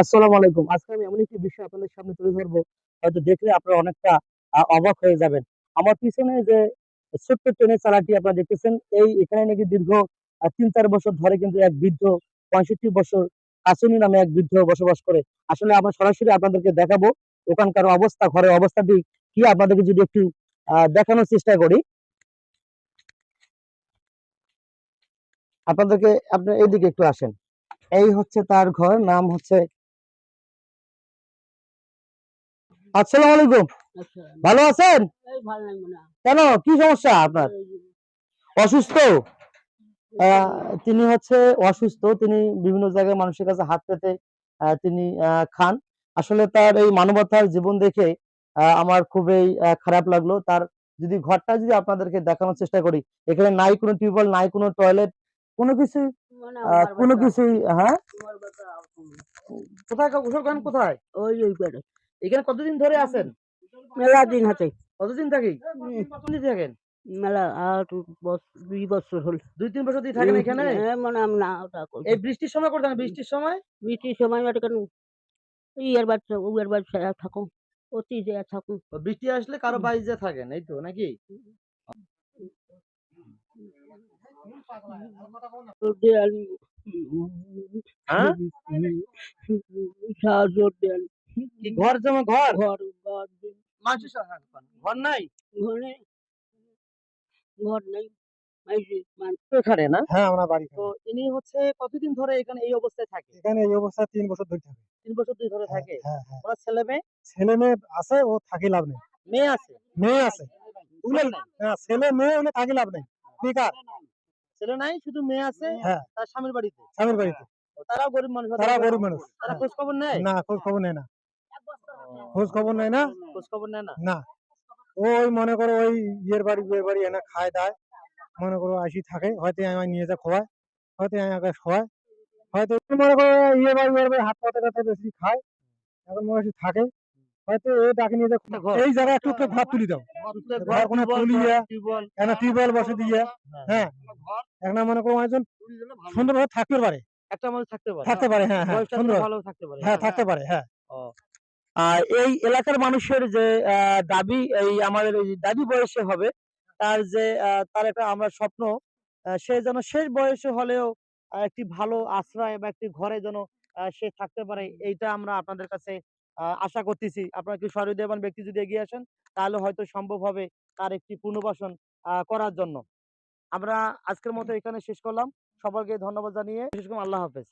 আসসালামু আলাইকুম। আজকে আমি এমন একটি বিষয় আপনাদের সামনে তুলে ধরবো। হয়তো দেখলে আপনারা অনেকটা অবাক হয়ে যাবেন। আমার পিছনে যে ছোট্ট ট্রেনের চালাটি আপনারা দেখতেছেন, এই এখানে নাকি দীর্ঘ তিন চার বছর ধরে কিন্তু এক বৃদ্ধ, পঁয়ষট্টি বছর কাসুনি নামে এক বৃদ্ধ বসবাস করে। আসলে আমরা সরাসরি আপনাদেরকে দেখাবো ওখানকার অবস্থা, ঘরের অবস্থাটি কি, আপনাদেরকে যদি একটু দেখানোর চেষ্টা করি। আপনাদেরকে আপনি এইদিকে একটু আসেন। এই হচ্ছে তার ঘর, নাম হচ্ছে আসসালামু আলাইকুম। আচ্ছা। ভালো আছেন? কেন? কি সমস্যা আপনার? অসুস্থ? তিনি হচ্ছে অসুস্থ। তিনি বিভিন্ন জায়গায় মানুষের কাছে হাত পেতে তিনি খান। আসলে তার এই মানবতার জীবন দেখে আমার খুবই খারাপ লাগল। তার যদি ঘরটা যদি আপনাদেরকে দেখানোর চেষ্টা করি এখানে নাই কোনো টিউবওয়েল নাই কোনো টয়লেট কোনো কিছু কোনো কিছুই হ্যাঁ। কোথায় গোসল করেন কোথায়? ওই ওই এখানে কতদিন ধরে আছেন? মেলা দিন হাতে কতদিন থাকি? কতদিন থাকেন? মেলা আর দুই বছর হল। দুই তিন বছর দিয়ে থাকেন এখানে? হ্যাঁ, মানে আমি না ওটা এই বৃষ্টির সময় করতেন বৃষ্টির সময়? বৃষ্টির সময় ওটা কেন ইয়ের বাচ্চা উয়ের বাচ্চা থাকুন অতি যে থাকুন তো বৃষ্টি আসলে কারও বাড়িতে থাকেন এই তো নাকি? হ্যাঁ? সাহায্য দেন কি ঘর জমা ঘর? ঘর সাথে ঘর। নাই? ঘরে ঘর নেই। এই যে মান- তো এখানে না? হ্যাঁ আমরা বাড়ি তো ইনি হচ্ছে কতদিন ধরে এখানে এই অবস্থায় থাকে? এখানে এই অবস্থা তিন বছর ধরে থাকে। তিন বছর দুই ধরে থাকে? হ্যাঁ হ্যাঁ। ওনার ছেলে মেয়ে? ছেলে মেয়ে আছে ও থাকি লাভ নেই। মেয়ে আছে? মেয়ে আছে। ছেলে নাই। হ্যাঁ মেয়ে ওনে থাকি লাভ নেই। বেকার। ছেলে নাই। শুধু মেয়ে আছে হ্যাঁ। তার স্বামীর বাড়িতে? স্বামীর বাড়িতে। ও, তারাও গরিব মানুষ তারা গরিব মানুষ। তারা খোঁজ খবর নেয়? না খোঁজ খবর নেয় না। খোঁজ খবর নেয় না? খোঁজ খবর নেয় না? না। ওই মনে করো ওই ইয়ের বাড়ি বিয়ের বাড়ি এনে খায় দায়। মনে করো আসি থাকে হয়তো আমি নিয়ে যা খোয়ায় হয়তো আমি আগে খোয়ায় হয়তো মনে করো ইয়ে বাড়ি বিয়ের বাড়ি হাত পাতে কাতে বেশি খায়। এখন মনে হয় থাকে। হয়তো ডাকে নিয়ে যা এই জায়গায় একটু ঘর তুলি দাও। ঘর কোনো টিউবওয়েল, তুলিয়া, টিউবওয়েল, একটা টিউবওয়েল বসে দিয়ে? হ্যাঁ। একটা মনে করো একজন সুন্দরভাবে থাকতে পারে। একটা মানুষ থাকতে পারে থাকতে পারে হ্যাঁ হ্যাঁ সুন্দর ভালো থাকতে পারে হ্যাঁ থাকতে পারে হ্যাঁ। আর এই এলাকার মানুষের যে দাবি, এই আমাদের এই দাবি বয়সে হবে, তার যে তার একটা আমরা স্বপ্ন সে যেন শেষ বয়সে হলেও একটি ভালো আশ্রয় বা একটি ঘরে যেন সে থাকতে পারে, এইটা আমরা আপনাদের কাছে আশা করতেছি। আপনারা কি সহৃদয়বান ব্যক্তি যদি এগিয়ে আসেন, তাহলে হয়তো সম্ভব হবে তার একটি পুনর্বাসন করার জন্য। আমরা আজকের মতো এখানে শেষ করলাম। সবাইকে ধন্যবাদ জানিয়ে শেষ করলাম আল্লাহ হাফেজ।